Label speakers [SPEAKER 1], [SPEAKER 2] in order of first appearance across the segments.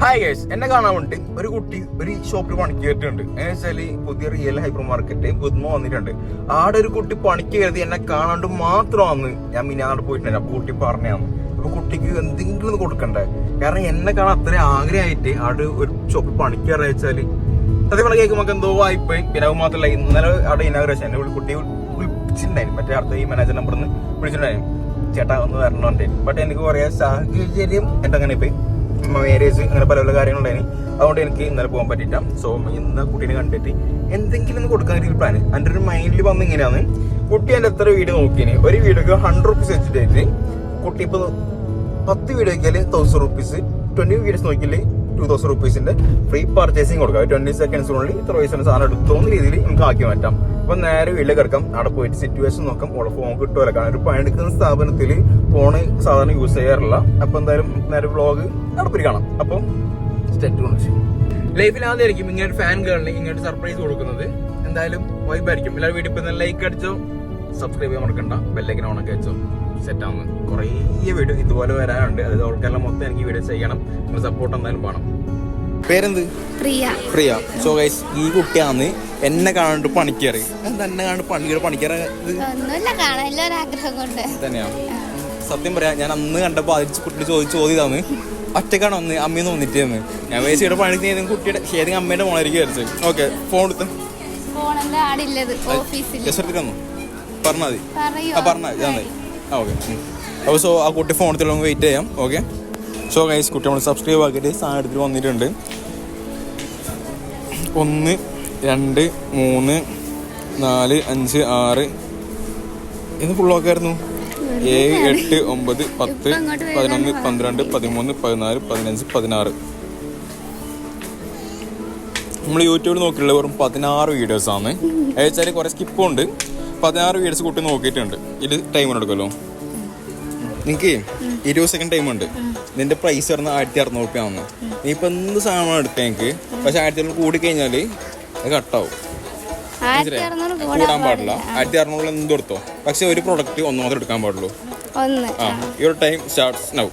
[SPEAKER 1] Hi guys എന്നെ കാണാൻ വേണ്ടി ഒരു കുട്ടി ഒരു ഷോപ്പിൽ പണിക്ക് കയറ്റുണ്ട് എന്ന് വെച്ചാൽ പുതിയ റിയൽ ഹൈപ്പർ മാർക്കറ്റ് ഗുദ്മ വന്നിട്ടുണ്ട്. ആടെ ഒരു കുട്ടി പണിക്ക് കയറി എന്നെ കാണാണ്ട് മാത്രമാണ് ഞാൻ മിനാട് പോയിട്ടുണ്ടായിരുന്നു അപ്പൊ കുട്ടി പറഞ്ഞാന്ന് അപ്പൊ കുട്ടിക്ക് എന്തെങ്കിലും കൊടുക്കണ്ടേ? കാരണം എന്നെ കാണാൻ അത്ര ആഗ്രഹമായിട്ട് ആടെ ഒരു ഷോപ്പിൽ പണിക്ക് കയറി സത്യം പറഞ്ഞ കേൾക്കുമ്പോൾ എന്തോ വായ്പയും പിന്നെ മാത്രമല്ല ഇന്നലെ അവിടെ ഇനാഗ്രേഷൻ എന്നെ കുട്ടി വിളിച്ചിട്ടുണ്ടായിരുന്നു. മറ്റേ അടുത്ത ഈ മാനേജർ നമ്പറിൽ നിന്ന് വിളിച്ചിട്ടുണ്ടായിരുന്നു. ചേട്ടാ ഒന്ന് വരണമെന്നുണ്ടായിരുന്നു ബട്ട് എനിക്ക് കുറേ സാഹചര്യം എന്റെ അങ്ങനെ പോയി മാരേജ് അങ്ങനെ പല പല കാര്യങ്ങളുണ്ടായിരുന്നു അതുകൊണ്ട് എനിക്ക് ഇന്നലെ പോകാൻ പറ്റിയില്ല. സോ ഇന്ന് കുട്ടീനെ കണ്ടിട്ട് എന്തെങ്കിലും ഒന്ന് കൊടുക്കാൻ ഒരു പ്ലാൻ എന്റെ ഒരു മൈൻഡിൽ വന്ന് ഇങ്ങനെയാണ്. കുട്ടി എന്റെ എത്ര വീഡിയോ നോക്കിന്? ഒരു വീഡിയോക്ക് ഹൺഡ്രഡ് റുപ്പീസ് വെച്ചിട്ടായിട്ട് കുട്ടി ഇപ്പോൾ പത്ത് വീഡിയോ നോക്കിയാൽ തൗസൻഡ് റുപ്പീസ് ട്വന്റി വീഡിയോസ് നോക്കിയാൽ ടു തൗസൻഡ് റുപ്പീസിന്റെ ഫ്രീ പർച്ചേസിങ് കൊടുക്കാം. ട്വന്റി സെക്കൻഡ്സിനുള്ളിൽ ഇത്ര പൈസ സാധനം എടുത്തോന്ന രീതിയിൽ നമുക്ക് ആക്കി മാറ്റാം. അപ്പൊ നേരെ വീട്ടിലേക്ക് കിടക്കാം. അവിടെ പോയിട്ട് സിറ്റുവേഷൻ നോക്കാം. ഉള്ള ഫോൺ കിട്ടുമല്ലോ കാരണം ഒരു പണിയെടുക്കുന്ന സ്ഥാപനത്തിൽ ഫോണ് സാധാരണ യൂസ് ചെയ്യാറില്ല. അപ്പൊ എന്തായാലും നേരെ വ്ളോഗ് നടപ്പിൽ കാണാം. അപ്പം ലൈഫിൽ ആദ്യമായിരിക്കും ഇങ്ങനെ ഫാൻ ഗേളിന് ഇങ്ങനെ സർപ്രൈസ് കൊടുക്കുന്നത്. എന്തായാലും വൈബായിരിക്കും എല്ലാവരും വീട്ടിൽ പോയി ലൈക്ക് അടിച്ചോ സബ്സ്ക്രൈബ് ചെയ്യാൻ മറക്കണ്ട. ബെല്ലൈക്കൻ ഓണൊക്കെ വെച്ചോ. സെറ്റ് ആവുന്നു. കുറേ വീഡിയോ ഇതുപോലെ വരാനുണ്ട്. അതായത് അവർക്കെല്ലാം മൊത്തം എനിക്ക് വീഡിയോ ചെയ്യണം. നിങ്ങൾ സപ്പോർട്ട് എന്തായാലും വേണം. പേരെന്ത്?
[SPEAKER 2] പ്രിയ.
[SPEAKER 1] പ്രിയ. സോ ഗൈസ് ഈ കുട്ടിയാന്ന് എന്നെ കാണാണ്ട് പണിക്കറി. എന്താ എന്നെ കാണാണ്ട് പണിക്കറി പണിക്കറി തന്നെയാ സത്യം പറയാ ഞാൻ അന്ന് കണ്ടപ്പോ അതിച്ച് കുട്ടി ചോദിച്ചു ചോദിയതാന്ന് ഒറ്റക്കാണോ ഒന്ന് അമ്മയെന്ന് വന്നിട്ടേന്ന് ഞാൻ വേസിയുടെ പണി കുട്ടിയുടെ ഏതെങ്കിലും അമ്മേന്റെ മോളായിരിക്കും വിചാരിച്ചു. ഓക്കെ ഫോൺ എടുത്ത്. വന്നു പറഞ്ഞാൽ മതി. ആ പറഞ്ഞാൽ മതി ആ ഓക്കെ അപ്പോൾ സോ ആ കുട്ടി ഫോണിൽ വെയിറ്റ് ചെയ്യാം. ഓക്കെ സോ ഗൈസ് കുട്ടി നമ്മൾ സബ്സ്ക്രൈബ് ആക്കിയിട്ട് സാധനം എടുത്തിട്ട് വന്നിട്ടുണ്ട്. ഒന്ന് രണ്ട് മൂന്ന് നാല് അഞ്ച് ആറ്. ഇന്ന് ഫുൾ ആയിരുന്നു. ഏഴ് എട്ട് ഒമ്പത് പത്ത് പതിനൊന്ന്. പന്ത്രണ്ട് പതിമൂന്ന് പതിനാല് പതിനഞ്ച് പതിനാറ്. നമ്മൾ യൂട്യൂബിൽ നോക്കിയുള്ള വെറും പതിനാറ് വീഡിയോസ് ആണ്. അയച്ചാൽ കുറെ സ്കിപ്പ് ഉണ്ട്. പതിനാറ് വീഡിയോസ് കൂട്ടി നോക്കിയിട്ടുണ്ട്. ഇത് ടൈം എടുക്കുമല്ലോ. നിനക്ക് ഇരുപത് സെക്കൻഡ് ടൈം ഉണ്ട്. നിന്റെ പ്രൈസ് വരുന്ന ആയിരത്തി അറുന്നൂറ് റുപ്യ ആണ് നീ ഇപ്പൊ എന്ത് സാധനമാണ് എടുത്തത് എനിക്ക് പക്ഷെ ആയിരത്തി അറുന്നൂറ് കൂടി കഴിഞ്ഞാൽ അത് കട്ടാവും കൂടാൻ പാടില്ല. ആയിരത്തി അറുന്നൂറിൽ എന്ത് എടുത്തോ? പക്ഷെ ഒരു പ്രൊഡക്റ്റ് ഒന്ന് മാത്രം എടുക്കാൻ പാടുള്ളൂ. ആ യുവർ ടൈം സ്റ്റാർട്ട്സ് നൗ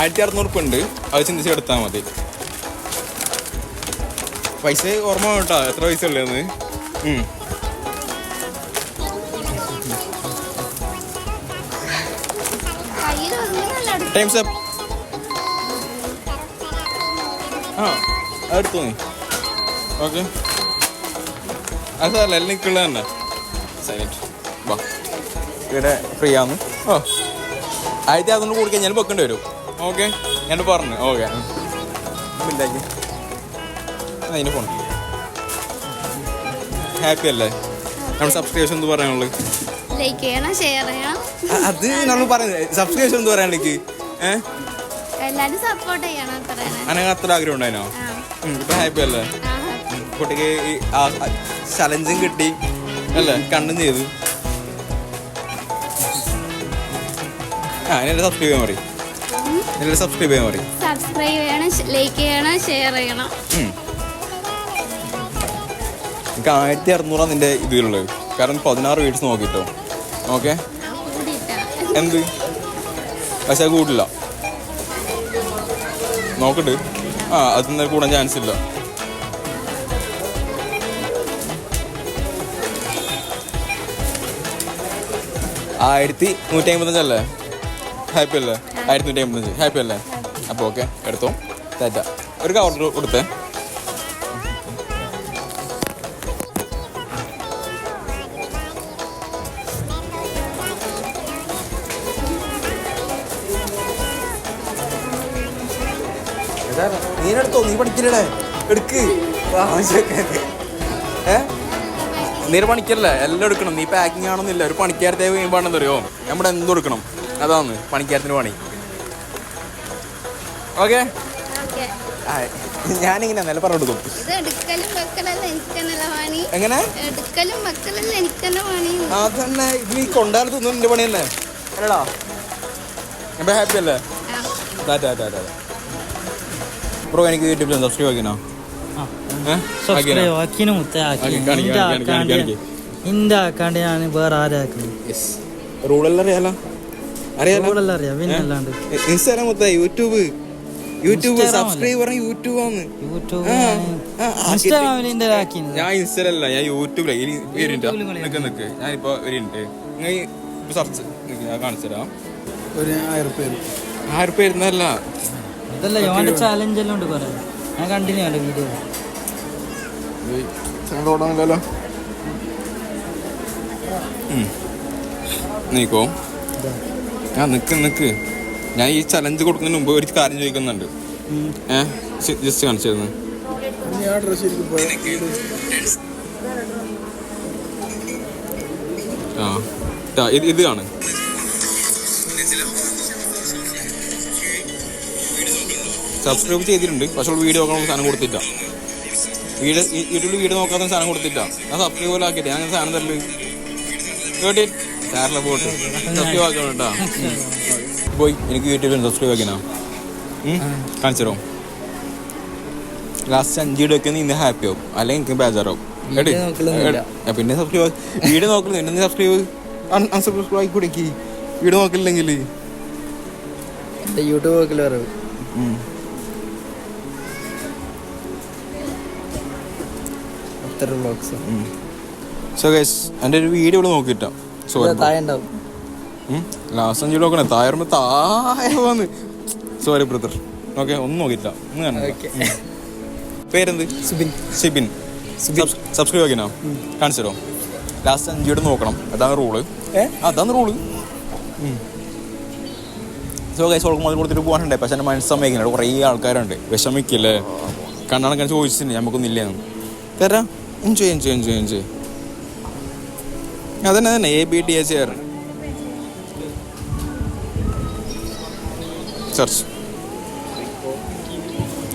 [SPEAKER 1] ആയിരത്തി അറുന്നൂറ് ഉറുപ്പ് ഉണ്ട്. അത് ചിന്തിച്ച് എടുത്താൽ മതി. പൈസ ഓർമ്മ കേട്ടോ എത്ര പൈസ ഉള്ളതെന്ന് ടൈംസ് അപ്പ്. ആ എടുത്തു നീ ഓക്കെ. അത് എല്ലാം നിൽക്കുള്ള തന്നെ. സൈലന്റ് വാ. ഇവിടെ ഫ്രീ ആന്ന്. ഓ. ആദ്യത്തെ അറുന്നൂറ് കൂടി കഴിഞ്ഞാൽ വെക്കേണ്ടി വരും. ഓക്കെ. ഞാൻ പറഞ്ഞു. ഓക്കെ. ഇല്ലാക്കി അതിന് ഫോൺ ഹാപ്പി അല്ലേ? നമ്മുടെ സബ്സ്ക്രിപ്ഷൻ എന്ത് പറയാനുള്ളത്?
[SPEAKER 2] ലൈക്ക് ചെയ്യണം ഷെയർ ചെയ്യണം.
[SPEAKER 1] അത് നമ്മൾ പറയുന്നത്. സബ്സ്ക്രിപ്ഷൻ എന്ത് പറയാൻ ഏഹ്
[SPEAKER 2] എല്ലാരും സപ്പോർട്ട് ചെയ്യണം
[SPEAKER 1] അനക്ക് അത്ര ആഗ്രഹം ഉണ്ടായിനോ? ഇപ്പൊ ഹാപ്പി അല്ലേ? കുട്ടിക്ക് ചലഞ്ചും കിട്ടി. അല്ലേ? കണ്ണും ചെയ്തു. ആ എന്നെ സബ്സ്ക്രൈബ് ചെയ്യാൻ പറയും. എന്നെ സബ്സ്ക്രൈബ് ചെയ്യാൻ പറയും.
[SPEAKER 2] സബ്സ്ക്രൈബ് ചെയ്യണം ലൈക്ക് ചെയ്യണം ഷെയർ ചെയ്യണം.
[SPEAKER 1] എനിക്ക് ആയിരത്തി അറുന്നൂറാണ് നിന്റെ ഇതിലുള്ളത്. കാരണം പതിനാറ് വീട്സ് നോക്കിട്ടോ. ഓക്കെ. എന്ത്? പക്ഷെ കൂടില്ല നോക്കട്ട്. ആ അത് ഇന്നലെ കൂടാൻ ചാൻസ് ഇല്ല. ആയിരത്തി നൂറ്റി അമ്പത്തഞ്ചല്ലേ ഹാപ്പി അല്ലേ? ആയിരത്തി നൂറ്റി അമ്പത്തഞ്ച് ഹാപ്പി അല്ലേ? അപ്പോൾ ഓക്കെ എടുത്തോ. തെറ്റ ഒരു കവർ കൊടുത്തേ. നീ എടുത്തോ നീ പഠിക്കില്ലേ എടുക്ക്. ഏ? നീ ഒരു പണിക്കല്ലേ? എല്ലാം എടുക്കണം. നീ പാക്കിംഗ് ആണെന്നില്ല. ഒരു പണിക്കാരത്തെ കഴിയുമ്പോണെന്ന് അറിയോ നമ്മുടെ എന്തും എടുക്കണം. അതാണ് പണിക്കാരത്തിന് പണി. ഓക്കെ?
[SPEAKER 2] ഓക്കേ.
[SPEAKER 1] ഞാനിങ്ങനെ നില പറഞ്ഞു കൊടുക്കും
[SPEAKER 2] ഇത് എടുക്കലും വെക്കലല്ല എനിക്ക് തന്നെ
[SPEAKER 1] എങ്ങനെ? അതന്നെ. ഇത് നീ കൊണ്ടാൽ തിന്നും നിന്റെ പണി തന്നെ അല്ലടാ ഇപ്പൊ ഹാപ്പി അല്ലേ
[SPEAKER 2] ആ.
[SPEAKER 1] ടാറ്റാ ടാറ്റാ ബ്രോ എനിക്ക് യൂട്യൂബിൽ സബ്സ്ക്രൈബ് ആക്കിനോ
[SPEAKER 3] സബ്സ്ക്രൈബ് ആക്കിന് മുത്ത? ആക്കി ആക്കാണ്ട് ഞാൻ വേറെ
[SPEAKER 1] റൂളെല്ലാം അറിയാലോ?
[SPEAKER 3] അറിയാം പിന്നെ അല്ലാണ്ട്.
[SPEAKER 1] ഇൻസ്റ്റാഗ്രാം മൊത്തം യൂട്യൂബ് യൂട്യൂബ് സബ്സ്ക്രൈബർ യൂട്യൂബ് ആണ് ഞാൻ ഇൻസ്റ്റയിലല്ല ഞാൻ. നിക്ക് ഞാനിപ്പോ വരുന്നുണ്ട് നിങ്ങൾ ഇപ്പൊ സെർച്ച് ഞാൻ കാണിച്ചു തരാം.
[SPEAKER 4] ഒരു ആയിരം പേര്
[SPEAKER 1] ആയിരം പേര് ഇരുന്നല്ല
[SPEAKER 3] അതല്ല യോന്റെ ചാലഞ്ച് എല്ലാം ഉണ്ട് കുറെ ഞാൻ കണ്ടിന്യൂ വീഡിയോ
[SPEAKER 1] തുടങ്ങില്ലല്ലോ നീക്കോ? ഞാൻ നിക്ക് നിക്ക്. ഞാൻ ഈ ചലഞ്ച് കൊടുക്കുന്നതിന് മുമ്പ് ഒരു കാര്യം ചോദിക്കുന്നുണ്ട്. ഏഹ് ജസ്റ്റ് കാണിച്ചിരുന്നു
[SPEAKER 4] ആ
[SPEAKER 1] ഇത് ഇത് ആണ് സബ്സ്ക്രൈബ് ചെയ്തിട്ടുണ്ട്. പക്ഷെ വീഡിയോ നോക്കാൻ സാധനം കൊടുത്തില്ല. വീട് യൂട്യൂബിൽ വീഡിയോ നോക്കാത്ത സാധനം കൊടുത്തില്ല. ഞാൻ സബ്സ്ക്രൈബ് പോലെ ആക്കിയിട്ട് ഞാൻ സാധനം തരൽ. കേട്ടി? സാറിലെ പോട്ട് സബ്സ്ക്രൈബ് ആക്കണം കേട്ടാ പോയി. എനിക്ക് യൂട്യൂബിൽ സബ്സ്ക്രൈബ് ആക്കിനാ കാണിച്ചോ ലാസ്റ്റ് അഞ്ച് വീഡിയോ ഒക്കെ ഇന്ന് ഹാപ്പി ആവും. അല്ലെങ്കിൽ എനിക്ക് ബേജാറാവും. പിന്നെ സബ്സ്ക്രൈബ് വീഡിയോ നോക്കില്ല എന്നെ സബ്സ്ക്രൈബ് അൺസബ്സ്ക്രൈബ് ആയി കൊടുക്കി. വീഡിയോ നോക്കില്ലെങ്കിൽ
[SPEAKER 3] യൂട്യൂബ് നോക്കില്ല അത്ര വ്ളോഗ്സ്
[SPEAKER 1] സോ ഗൈസ് എന്റെ ഒരു വീഡിയോ ഇവിടെ നോക്കിയിട്ടാ. സോ
[SPEAKER 3] താഴെ ഉണ്ടാവും.
[SPEAKER 1] ലാസ്റ്റ് അഞ്ച് നോക്കണേ താഴെ താഴെ വന്ന്. സോറി ബ്രദർ ഓക്കെ ഒന്നും നോക്കിയില്ല ഒന്ന് കാണാം പേരെന്ത്?
[SPEAKER 3] സുബിൻ.
[SPEAKER 1] സിബിൻ. സബ്സ്ക്രൈബ് ആക്കിനാ? കാണിച്ചോ ലാസ്റ്റ് അഞ്ചിയുടെ നോക്കണം. അതാണ് റൂൾ അതാണ് റൂൾ സോ ഗൈസ് ഓൾക്ക് മുതൽ കൊടുത്തിട്ട് പോകാനുണ്ട് പക്ഷെ എന്റെ മനസ്സമ്മയിക്കുന്നുണ്ട് കുറേ ആൾക്കാരുണ്ട്. വിഷമിക്കില്ലേ? കണ്ണാണ് കണ്ണാണക്കാൻ ചോദിച്ചിട്ടുണ്ട്. നമുക്കൊന്നില്ലേന്ന് തരാം എൻജോയ് എൻജോയ് എൻജോയ് എൻജോയ് അതന്നെ തന്നെ A B T H R church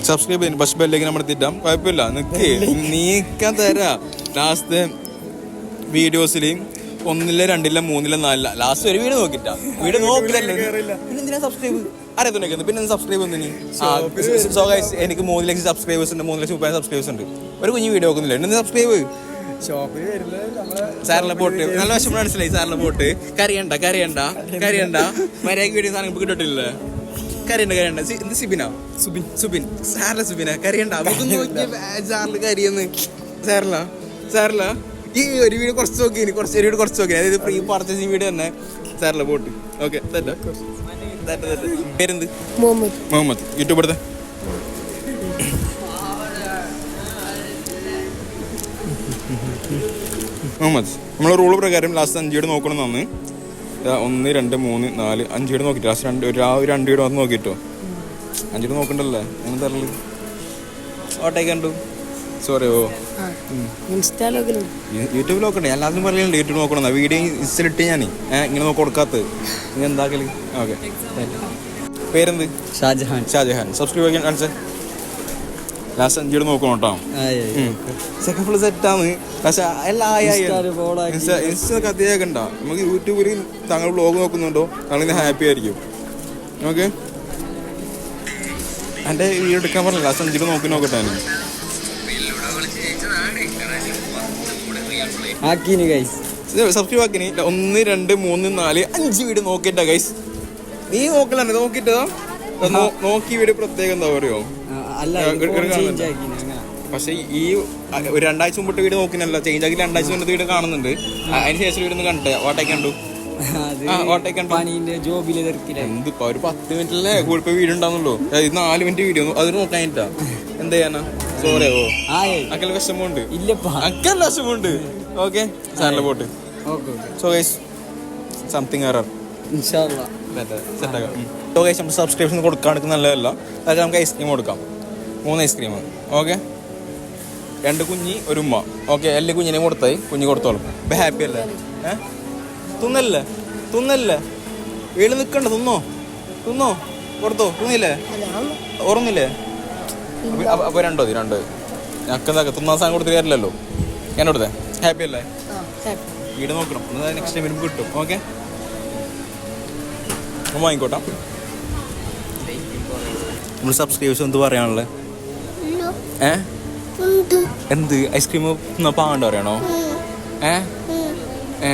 [SPEAKER 1] subscribe ചെയ്യുന്നു ബസ് ബെല്ലേക്ക് നമ്മൾ തിറ്റാം കുഴപ്പമില്ല. നിക്ക്. നീക്കാൻ തരാ. ലാസ്റ്റ് വീഡിയോസിൽ ഒന്നില്ല രണ്ടില്ല മൂന്നില്ല നാലില്ല ലാസ്റ്റ് ഒരു വീട് നോക്കിട്ടാ. വീട് നോക്കില്ലല്ലോ പിന്നെന്തിനാ സബ്സ്ക്രൈബ് അറിയത്തുണ്ടെങ്കിൽ പിന്നെ സബ്സ്ക്രൈബ് ഒന്നിനി സോ ഗൈസ് എനിക്ക് മൂന്ന് ലക്ഷം സബ്സ്ക്രൈബേഴ്സ് ഉണ്ട്. മൂന്ന് ലക്ഷം മുപ്പത് സബ്സ്ക്രൈബേഴ്സ് ഉണ്ട്. ഒരു കുഞ്ഞു വീഡിയോ നോക്കുന്നില്ല. എന്നെ സബ്സ്ക്രൈബ് സാറിലെ പോട്ട് നല്ല വശം മനസ്സിലായി സാറിലെ പോട്ട് കരയണ്ട കരയണ്ട കരയണ്ട. മര്യാദയ്ക്ക് വീഡിയോ സാധനം ഇപ്പൊ കിട്ടിട്ടില്ലേ? കരയണ്ട കരയണ്ട. എന്ത് സിബിനാ? സുബിൻ. സുബിൻ. സാറിലെ സുബിന? കരയണ്ട. സാറിൽ കരിയെന്ന്. സാറില? സാറില? ഈ ഒരു വീഡിയോ കുറച്ച് നോക്കി ഇനി. കുറച്ച് ഒരു വീഡിയോ കുറച്ച് നോക്കി അതായത് പ്രീ പർച്ചേസിങ് വീഡിയോ തന്നെ സാറിലെ പോട്ട് ഓക്കെ പേരെന്ത്?
[SPEAKER 2] മുഹമ്മദ്.
[SPEAKER 1] മുഹമ്മദ്. യൂട്യൂബ് എടുത്തേ. മുഹമ്മദ് നമ്മൾ റൂൾ പ്രകാരം ലാസ്റ്റ് അഞ്ച് വീട് നോക്കണം ദാ ഒന്ന് രണ്ട് മൂന്ന് നാല് അഞ്ച് വീട് നോക്കിയിട്ട് ലാസ്റ്റ് രണ്ട് ഒരു ആ ഒരു രണ്ട് വീട് വന്ന് നോക്കിട്ടോ. അഞ്ച് വീട് നോക്കണ്ടല്ലേ? അങ്ങനെ തരൽ? ഓട്ടേ കണ്ടു. സോറി ഓ. യൂട്യൂബിൽ നോക്കണ്ടേ? ഞാൻ എല്ലാത്തിനും പറയുന്നുണ്ട് യൂട്യൂബ് നോക്കണം വീഡിയോ ഇൻസ്റ്റലിട്ട് ഞാൻ ഇങ്ങനെ നോക്കി കൊടുക്കാത്തത് ഇനി എന്താക്കൽ? ഓക്കെ. പേരെന്ത്?
[SPEAKER 3] ഷാജഹാൻ.
[SPEAKER 1] ഷാജഹാൻ. സബ്സ്ക്രൈബ് ചെയ്യാൻ കാണിച്ചേ. ലാസ്റ്റ് അഞ്ചോട് നോക്കണം കേട്ടോ. സെക്കൻഡ് ഫുൾ സെറ്റാണ് പക്ഷെ എല്ലാം നമുക്ക് യൂട്യൂബിൽ താങ്കൾ വ്ളോഗ് നോക്കുന്നുണ്ടോ? താങ്കൾ ഹാപ്പി ആയിരിക്കും. ഓക്കെ എന്റെ വീഡിയോ എടുക്കാൻ പറഞ്ഞില്ല? ലാസ്റ്റ് അഞ്ചിട്ട് നോക്കി നോക്കട്ടെ ഞാൻ.
[SPEAKER 3] ആക്കീന് ഗൈസ്
[SPEAKER 1] സബ്സ്ക്രൈബ് ആക്കിനി. ഒന്ന് രണ്ട് മൂന്ന് നാല് അഞ്ച് വീട് നോക്കിട്ടാ ഗൈസ് നീ നോക്കലാണ് നോക്കിട്ടോ നോക്കി വീട് പ്രത്യേകം എന്താ പറയുമോ
[SPEAKER 3] അല്ല.
[SPEAKER 1] പക്ഷെ ഈ ഒരു രണ്ടാഴ്ച മുമ്പിട്ട് വീട് നോക്കുന്നില്ല ചേഞ്ച് ആക്കി രണ്ടാഴ്ച മുന്നത്തെ വീട് കാണുന്നുണ്ട്. അതിന് ശേഷം വീട് കണ്ടേ. ഓട്ടേക്ക് കണ്ടു.
[SPEAKER 3] ജോബിലെ
[SPEAKER 1] എന്തിപ്പോ ഒരു പത്ത് മിനിറ്റിലെ കൂടുതൽ വീട് ഉണ്ടാവുന്നുള്ളൂ ഇത് നാല് മിനിറ്റ് വീഡിയോ അത് നോക്കാൻ എന്താ ചെയ്യാനാ? അക്കൽ വിഷമമുണ്ട്. അക്കൽ വിഷമമുണ്ട്. ഓക്കെ സാറിന്റെ പോട്ട്. സോ ഗൈസ് സംതിങ് എറർ
[SPEAKER 3] ഇൻഷാല്ലാ
[SPEAKER 1] സെറ്റാക്കാം സോ ഗൈസ് നമ്മൾ സബ്സ്ക്രിപ്ഷൻ കൊടുക്കാൻ നല്ലതല്ല. അതായത് നമുക്ക് ഐസ്ക്രീം കൊടുക്കാം. മൂന്ന് ഐസ്ക്രീം. ഓക്കെ? രണ്ട് കുഞ്ഞി ഒരു ഉമ്മ. ഓക്കെ എല്ലാ കുഞ്ഞിനെയും കൊടുത്തായി. കുഞ്ഞ് കൊടുത്തോളും. ഇപ്പം ഹാപ്പി അല്ലേ? ഏ? തിന്നല്ലേ? തിന്നല്ലേ? വീട് നിൽക്കണ്ട തിന്നോ? തിന്നോ? കൊടുത്തോ? തിന്നില്ലേ? ഓർന്നില്ലേ അപ്പോൾ രണ്ടോ മതി രണ്ട്. ഞങ്ങൾക്ക് എന്താ തിന്നാൻ സാധനം കൊടുത്തിട്ട് തരില്ലല്ലോ ഞാൻ കൊടുത്തേ. ഹാപ്പി അല്ലേ? വീട് നോക്കണം. നെക്സ്റ്റ് ടൈം വരുമ്പോൾ കിട്ടും. ഓക്കെ? വാങ്ങിക്കോട്ടെ വാങ്ങിക്കോട്ടാ. നമ്മൾ സബ്സ്ക്രൈബേഴ്സ് എന്ത് പറയാനുള്ളത് ഏ? എന്ത്? ഐസ്ക്രീം പാണ്ട് പറയണോ ഏ? ഏ?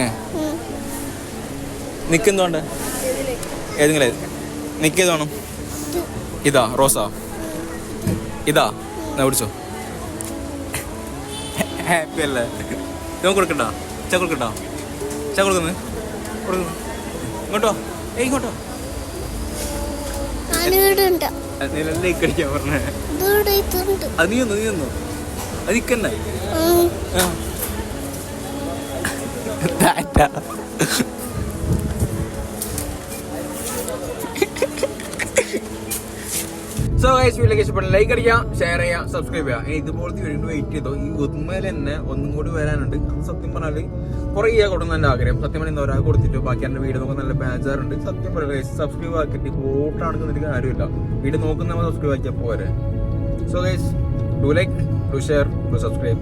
[SPEAKER 1] നിക്കെന്തുകൊണ്ട് ഏതെങ്കിലും? നിക്കേത് വേണം ഇതാ റോസാ. ഇതാ എന്നാ പിടിച്ചോ ഹാപ്പി അല്ലേ? ഞാൻ കൊടുക്കണ്ട. ചാ കൊടുക്കണ്ട ചാ കൊടുക്കുന്നു. കൊടുക്കുന്നു. ഇങ്ങോട്ടോ. ഏയ് ഇങ്ങോട്ടോ.
[SPEAKER 2] ഞാനിവിടുണ്ട്
[SPEAKER 1] കഴിക്കാൻ പറഞ്ഞേ. അത് നീ ഒന്ന് നീ ഒന്ന്. അതിക്കന്നെ
[SPEAKER 2] ഉം.
[SPEAKER 1] സോ ഗൈസ് വീട്ടിലേക്ക് ഇഷ്ടപ്പെട്ട ലൈക്ക് അടിക്കാം ഷെയർ ചെയ്യാം സബ്സ്ക്രൈബ് ചെയ്യാം ഇനി ഇതുപോലത്തെ വീണ്ടും വെയിറ്റ് ചെയ്തോ ഈ ഉദ്മയിൽ തന്നെ ഒന്നും കൂടി വരാനുണ്ട്. സത്യം സത്യം പറഞ്ഞാൽ കുറേ കൊടുക്കുന്ന എന്റെ ആഗ്രഹം. സത്യം പറഞ്ഞാൽ ഒരാൾ കൊടുത്തിട്ട് ബാക്കി എന്റെ വീട് നോക്കുന്ന നല്ല ബാജാറുണ്ട്. സത്യം പറയുക സബ്സ്ക്രൈബ് ആക്കിയിട്ട് വോട്ടാണെങ്കിൽ എനിക്ക് കാര്യമില്ല. വീട് നോക്കുന്ന നമ്മൾ സബ്സ്ക്രൈബ് ആക്കിയാൽ പോരെ. So guys do like do share do subscribe